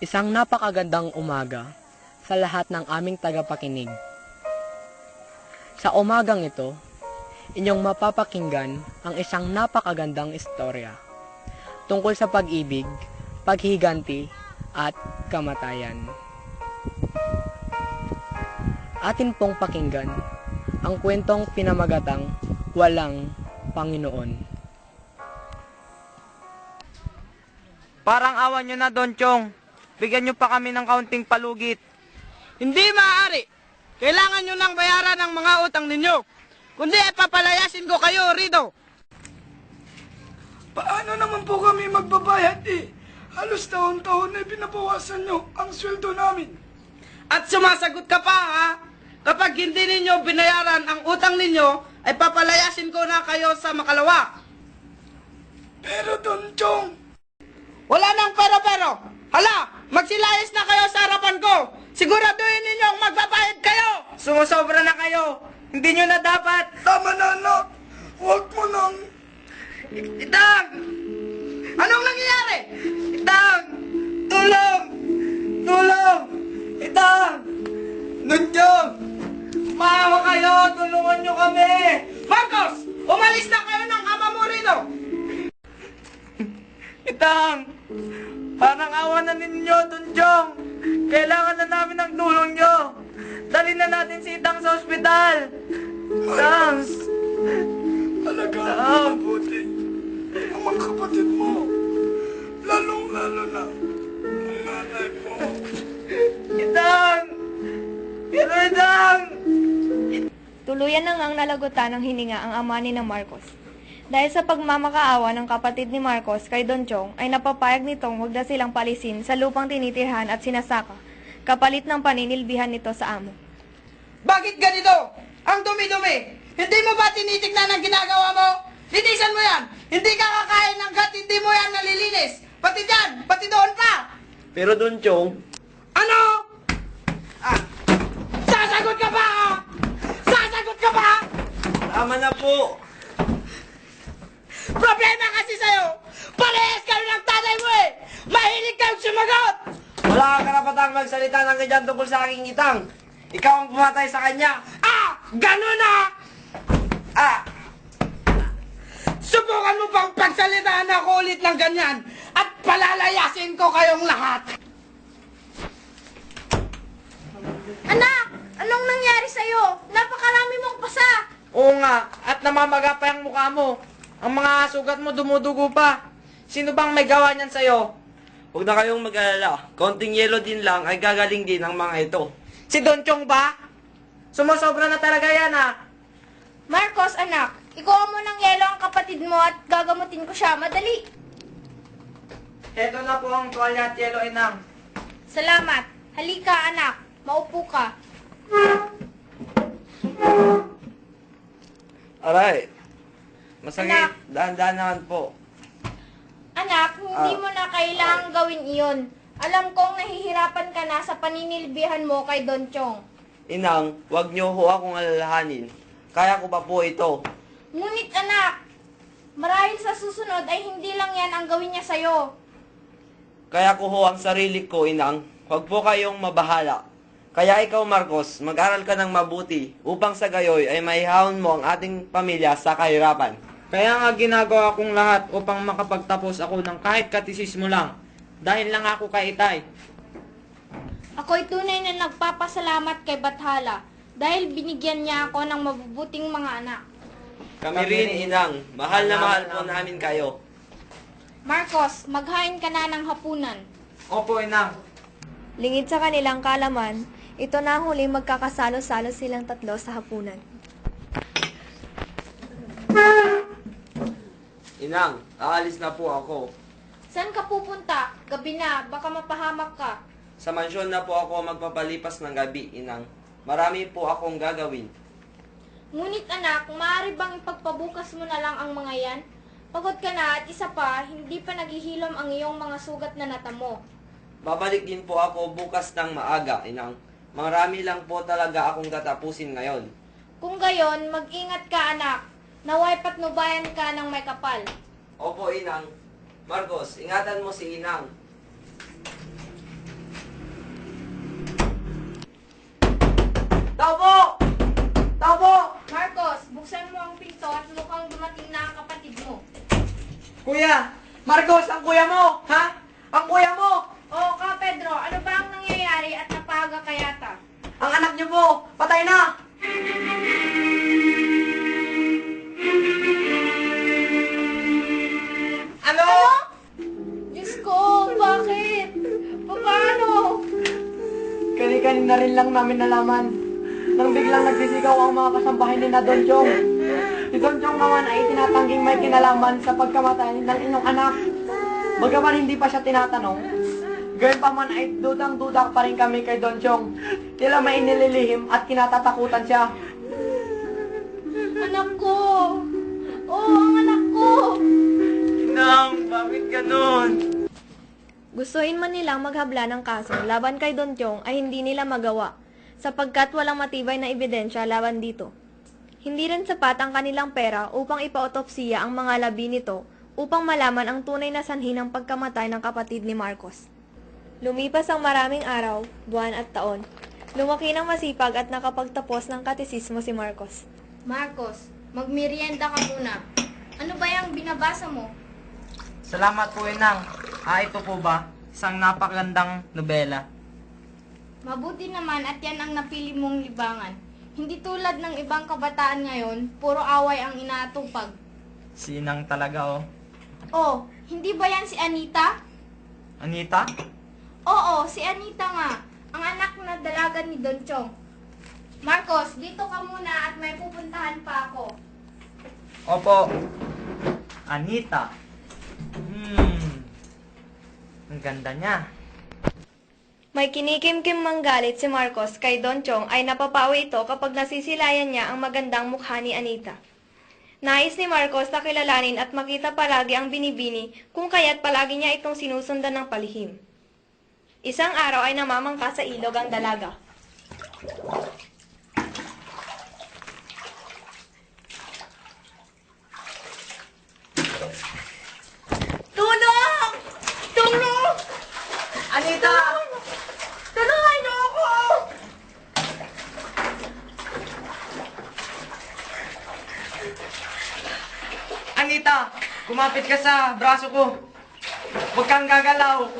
Isang napakagandang umaga sa lahat ng aming tagapakinig. Sa umagang ito, inyong mapapakinggan ang isang napakagandang istorya tungkol sa pag-ibig, paghiganti, at kamatayan. Atin pong pakinggan ang kwentong pinamagatang Walang Panginoon. Parang awan nyo na, Don Chong. Bigyan nyo pa kami ng kaunting palugit. Hindi maaari. Kailangan nyo lang bayaran ang mga utang ninyo. Kundi ay papalayasin ko kayo rito. Paano naman po kami magbabayad eh? Halos taon-taon na pinabawasan nyo ang sweldo namin. At sumasagot ka pa ha? Kapag hindi ninyo binayaran ang utang ninyo, ay papalayasin ko na kayo sa makalawa. Pero Don Chong, Wala nang pero-pero. Hala, magsilayas na kayo sa harapan ko. Siguraduhin ninyong magbabayad kayo. Sumusobra na kayo. Hindi nyo na dapat. tama na anak. Huwag mo nang... Itang! Anong nangyayari? Itang! Tulong! Tulong! Itang! Don Chong! Maawa kayo! Tulungan nyo Parang awa na ninyo, Don Chong! Kailangan na namin ng tulong nyo! Dali na natin si Itang sa ospital! Itang! Alagaan mo Ah. mabuti. Ang mga kapatid mo. Lalong-lalo na ang nanay mo. Itang! Pero Itang! Tuluyan na ngang nalagutan ng hininga ang ama ni na Marcos. Dahil sa pagmamakaawa ng kapatid ni Marcos kay Don Chong, ay napapayag nitong huwag na silang palisin sa lupang tinitirhan at sinasaka, kapalit ng paninilbihan nito sa amo. Bakit ganito? Ang dumi-dumi! Hindi mo ba tinitignan ang ginagawa mo? Linisan mo yan! Hindi ka kakain ng gat, hindi mo yan nalilinis! Pati dyan, pati doon pa! Pero Don Chong, Ano? Ah, sasagot ka ba? ah? Sasagot ka ba? tama na po! Problema kasi sa'yo! Parehas kayo ng tatay mo eh! Mahilig kayong sumagot! Wala kang karapatang magsalita ng ganyan tungkol sa aking itang! Ikaw ang pumatay sa kanya! Ah! Ganun na! Ah! Subukan mo pang pagsalitaan ako ulit ng ganyan at palalayasin ko kayong lahat! Anak! Anong nangyari sa'yo? Napakarami mong pasa! Oo nga, at namamaga pa yung mukha mo. Ang mga sugat mo dumudugo pa. Sino bang may gawa niyan sa'yo? Huwag na kayong mag-alala. Konting yelo din lang ay gagaling din ang mga ito. Si Don Chong ba? Sumusobra na talaga yan ah. Marcos, anak, ikuha mo ng yelo ang kapatid mo at gagamutin ko siya. Madali! Eto na po ang tuwalya at yelo inang. Salamat. Halika, anak. Maupo ka. Aray. Masakit. Anak. Dahan-dahan naman po. Anak, hindi Ah. mo na kailangang gawin iyon. Alam kong nahihirapan ka na sa paninilbihan mo kay Don Chong. Inang, huwag niyo ho akong alalahanin. Kaya ko pa po ito. Ngunit anak, marahil sa susunod ay hindi lang yan ang gawin niya sa'yo. Kaya ko ho ang sarili ko, Inang. Huwag po kayong mabahala. Kaya ikaw, Marcos, mag-aral ka ng mabuti upang sa gayoy ay maihahon mo ang ating pamilya sa kahirapan. Kaya nga ginagawa kong lahat upang makapagtapos ako ng kahit katisismo lang. Dahil lang ako kay Itay. Ako'y tunay na nagpapasalamat kay Bathala dahil binigyan niya ako ng mabubuting mga anak. Kami rin, Inang. Mahal na mahal po namin kayo. Marcos, maghain ka na ng hapunan. Opo, inang. Lingid sa kanilang kalaman, ito na ang huli magkakasalo-salo silang tatlo sa hapunan. Inang, aalis na po ako. Saan ka pupunta? Gabi na, baka mapahamak ka. Sa mansyon na po ako magpapalipas ng gabi, Inang. Marami po akong gagawin. Ngunit anak, maaari bang ipagpabukas mo na lang ang mga yan? Pagod ka na at isa pa, hindi pa naghihilom ang iyong mga sugat na natamo. Babalik din po ako bukas ng maaga, Inang. Marami lang po talaga akong tatapusin ngayon. Kung gayon, mag-ingat ka anak. Naway patnubayan ka ng may kapal. Opo, Inang. Marcos, ingatan mo si Inang. Taupo! Taupo! Marcos, buksan mo ang pinto at mukhang dumating na ang kapatid mo. Kuya! Marcos, ang kuya mo! Ha? Ang kuya mo! Oo ka, Pedro. Ano ba ang nangyayari at napahaga ka yata? Ang anak niyo mo! Patay na! Kani-kanina rin lang namin nalaman nang biglang nagsisigaw ang mga kasambahay ni na Don Chong. Si Don Chong naman ay tinatangging may kinalaman sa pagkamatay ng inyong anak. Bagaman hindi pa siya tinatanong, gayon pa man ay dudang-duda pa rin kami kay Don Chong. Tila may inililihim at kinatatakutan siya. Anak ko! Oo, ang anak ko! Inang, bakit ganun? Gustuin man nilang maghabla ng kaso laban kay Don Tiong ay hindi nila magawa sapagkat walang matibay na ebidensya laban dito. Hindi rin sapat ang kanilang pera upang ipaotopsiya ang mga labi nito upang malaman ang tunay na sanhi ng pagkamatay ng kapatid ni Marcos. Lumipas ang maraming araw, buwan at taon. Lumaki ng masipag at nakapagtapos ng katisismo si Marcos. Marcos, magmerienda ka muna. Ano ba yung binabasa mo? Salamat po, Inang. Ah, ito po ba? Isang napakagandang nobela. Mabuti naman at yan ang napili mong libangan. Hindi tulad ng ibang kabataan ngayon, puro away ang inaatupag. Sinang talaga, oh. Oh, hindi ba yan si Anita? Anita? Oo, si Anita nga. Ang anak na dalaga ni Don Chong. Marcos, dito ka muna at may pupuntahan pa ako. Opo. Anita. Hmm. Ang ganda niya. May kinikimkim mang galit si Marcos kay Don Chong ay napapawi ito kapag nasisilayan niya ang magandang mukha ni Anita. Nais ni Marcos na kilalanin at makita palagi ang binibini kung kaya't palagi niya itong sinusundan ng palihim. Isang araw ay namamangka sa ilog ang dalaga. Tulong! Tulong! Anita! Tulungan niyo ako! Anita! Kumapit ka sa braso ko. Huwag kang gagalaw.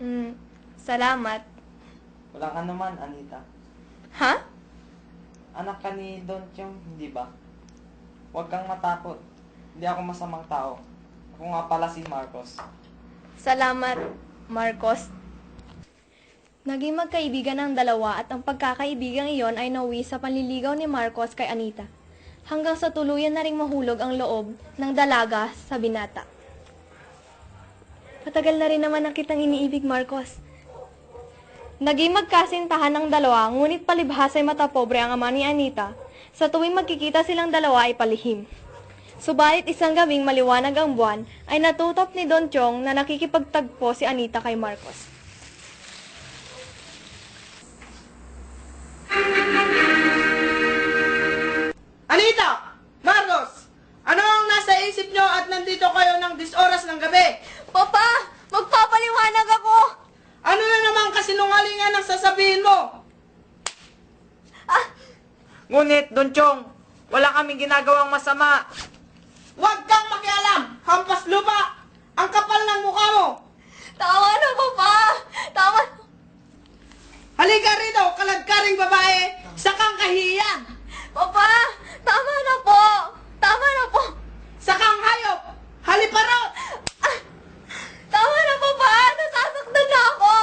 Hmm, salamat. Walang anuman, Anita. Ha? Anak ka ni Don Chong, hindi ba? Huwag kang matakot. Hindi ako masamang tao. Ako nga pala si Marcos. Salamat, Marcos. Naging magkaibigan ang dalawa at ang pagkakaibigang iyon ay nauwi sa panliligaw ni Marcos kay Anita. Hanggang sa tuluyan na ring mahulog ang loob ng dalaga sa binata. Matagal na rin naman ang kitang iniibig, Marcos. Naging magkasintahan ng dalawa, ngunit palibhas ay matapobre ang ama ni Anita. Sa tuwing magkikita silang dalawa ay palihim. Subalit isang gabing maliwanag ang buwan, ay natutop ni Don Chong na nakikipagtagpo si Anita kay Marcos. Anita! Marcos! Ano ang nasa isip nyo at nandito kayo ng 10 oras ng gabi? Papa! Magpapaliwanag ako! Ano na naman kasinungalingan ang sasabihin mo? Ngunit, Don Chong, wala kaming ginagawang masama. Huwag kang makialam! Hampas lupa! Ang kapal ng mukha mo! Tama na, Papa! Tama na! Halika rito, kalagkaring babae! Sa kang kahiyan! Papa! Tama na po! Tama na po! Sa kang hayop! Haliparot! Tama na, Papa! Nasasaktan na ako!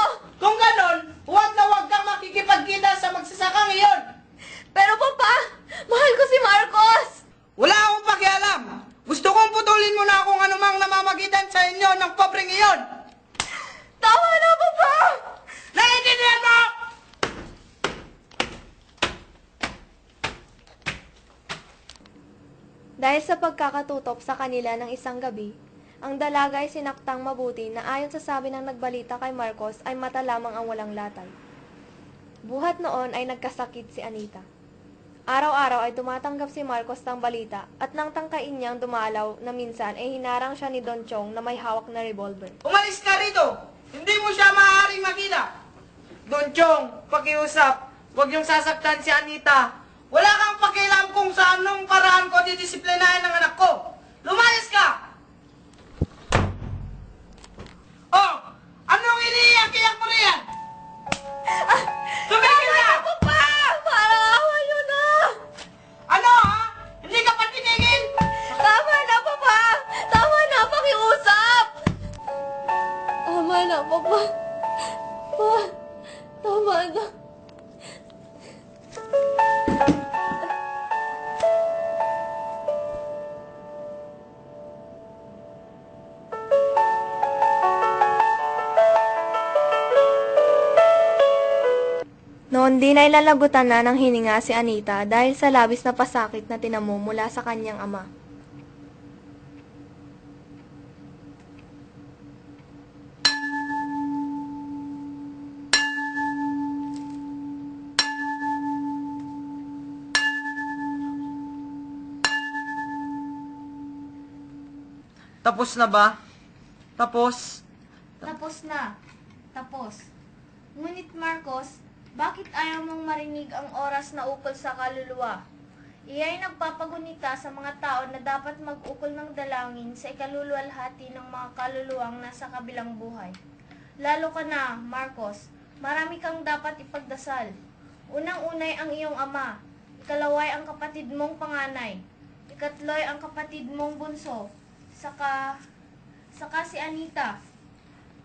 Kung ganon, huwag na huwag kang makikipagkita sa magsasakang iyon! Pero, Papa! Mahal ko si Marcos! Wala akong pakialam! Gusto kong putulin mo na kung anumang namamagitan sa inyo ng pobreng iyon! Tama na, Papa! Naiintindihan mo! Dahil sa pagkakatutop sa kanila ng isang gabi, ang dalaga ay sinaktang mabuti na ayon sa sabi ng nagbalita kay Marcos ay mata lamang ang walang latay. Buhat noon ay nagkasakit si Anita. Araw-araw ay tumatanggap si Marcos ng balita at nang tangkain niyang dumalaw na minsan ay hinarang siya ni Don Chong na may hawak na revolver. Umalis ka rito! Hindi mo siya maaaring makita! Don Chong, pakiusap. Huwag yung sasaktan si Anita. Wala kang pakialam kung sa anong paraan ko didisiplinahin ng anak Noon din ay lalagutan na ng hininga si Anita dahil sa labis na pasakit na tinamo mula sa kanyang ama. Tapos na ba? Tapos? Tapos na. Tapos. Ngunit Marcos, bakit ayaw mong marinig ang oras na ukol sa kaluluwa? Iya'y nagpapagunita sa mga tao na dapat mag-ukol ng dalangin sa ikaluluwalhati ng mga kaluluwang nasa kabilang buhay. Lalo ka na, Marcos, marami kang dapat ipagdasal. Unang-unay ang iyong ama, ikalaway ang kapatid mong panganay, ikatloy ang kapatid mong bunso, saka, saka si Anita.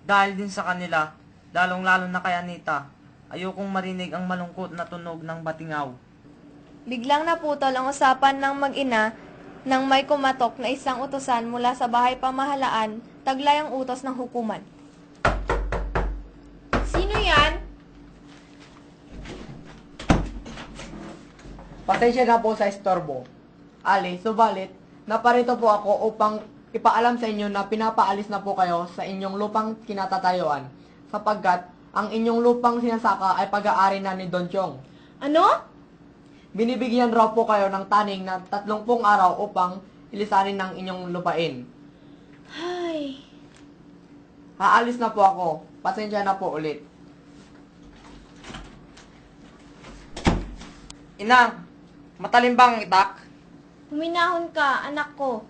Dahil din sa kanila, lalong-lalo na kay Anita, ayokong marinig ang malungkot na tunog ng batingaw. Biglang naputol ang usapan ng mag-ina nang may kumatok na isang utosan mula sa bahay pamahalaan, taglay ang utos ng hukuman. Sino yan? Pasensya na po sa istorbo. Ali, subalit, naparito po ako upang ipaalam sa inyo na pinapaalis na po kayo sa inyong lupang kinatatayuan sapagkat ang inyong lupang sinasaka ay pag-aari na ni Don Chong. Ano? Binibigyan raw po kayo ng taning na tatlongpong araw upang ilisanin ng inyong lupain. Ay, Haalis na po ako. Pasensya na po ulit. Inang, matalim bang itak? Huminahon ka, anak ko.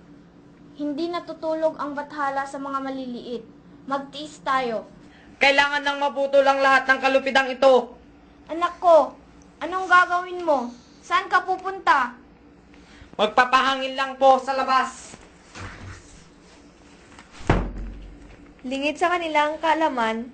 Hindi natutulog ang bathala sa mga maliliit. Magtiis tayo. Kailangan nang maputol ang lahat ng kalupidang ito. Anak ko, anong gagawin mo? Saan ka pupunta? Magpapahangin lang po sa labas. lingid sa kanilang kaalaman,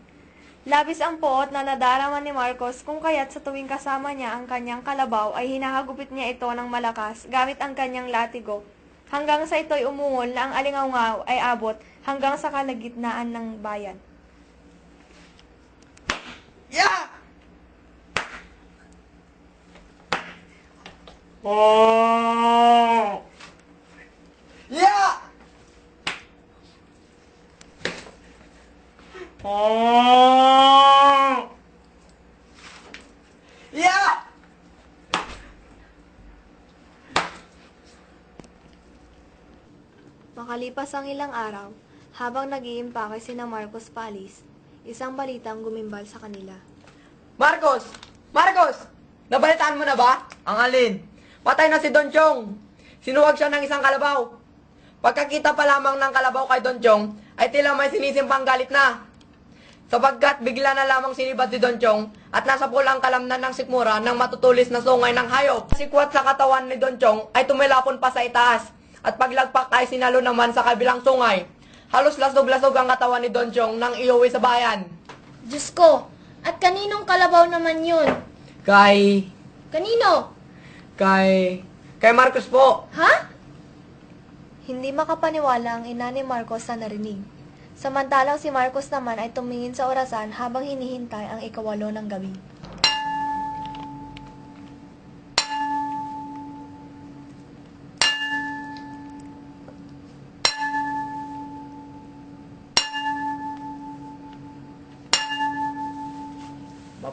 labis ang poot na nadarama ni Marcos kung kaya't sa tuwing kasama niya ang kanyang kalabaw ay hinahagupit niya ito ng malakas gamit ang kanyang latigo hanggang sa ito'y umungol na ang alingaw ay abot hanggang sa kalagitnaan ng bayan. Yeah! Oh! Yeah! Oh! Yeah! Makalipas ang ilang araw, habang nag-iimpake sina Marcos Palis, isang balitang gumimbal sa kanila. Marcos! Marcos! Nabalitaan mo na ba? Ang alin? Patay na si Don Chong. Sinuwag siya ng isang kalabaw. Pagkakita pa lamang ng kalabaw kay Don Chong, ay tila may sinisimpang galit na. Sapagkat bigla na lamang sinibad si Don Chong at nasa pulang kalamnan ng sikmura ng matutulis na sungay ng hayop. Sikwat sa katawan ni Don Chong ay tumilapon pa sa itaas at paglagpak ay sinalo naman sa kabilang sungay. Halos lasog-lasog ang katawan ni Don Chong nang iuwi sa bayan. Diyos ko, at kaninong kalabaw naman yun? Kay... Kanino? kay... kay Marcos po. Ha? Hindi makapaniwala ang ina ni Marcos sa narinig. Samantalang si Marcos naman ay tumingin sa orasan habang hinihintay ang ikawalo ng gabi.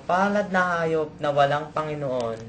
Mapalad na hayop na walang Panginoon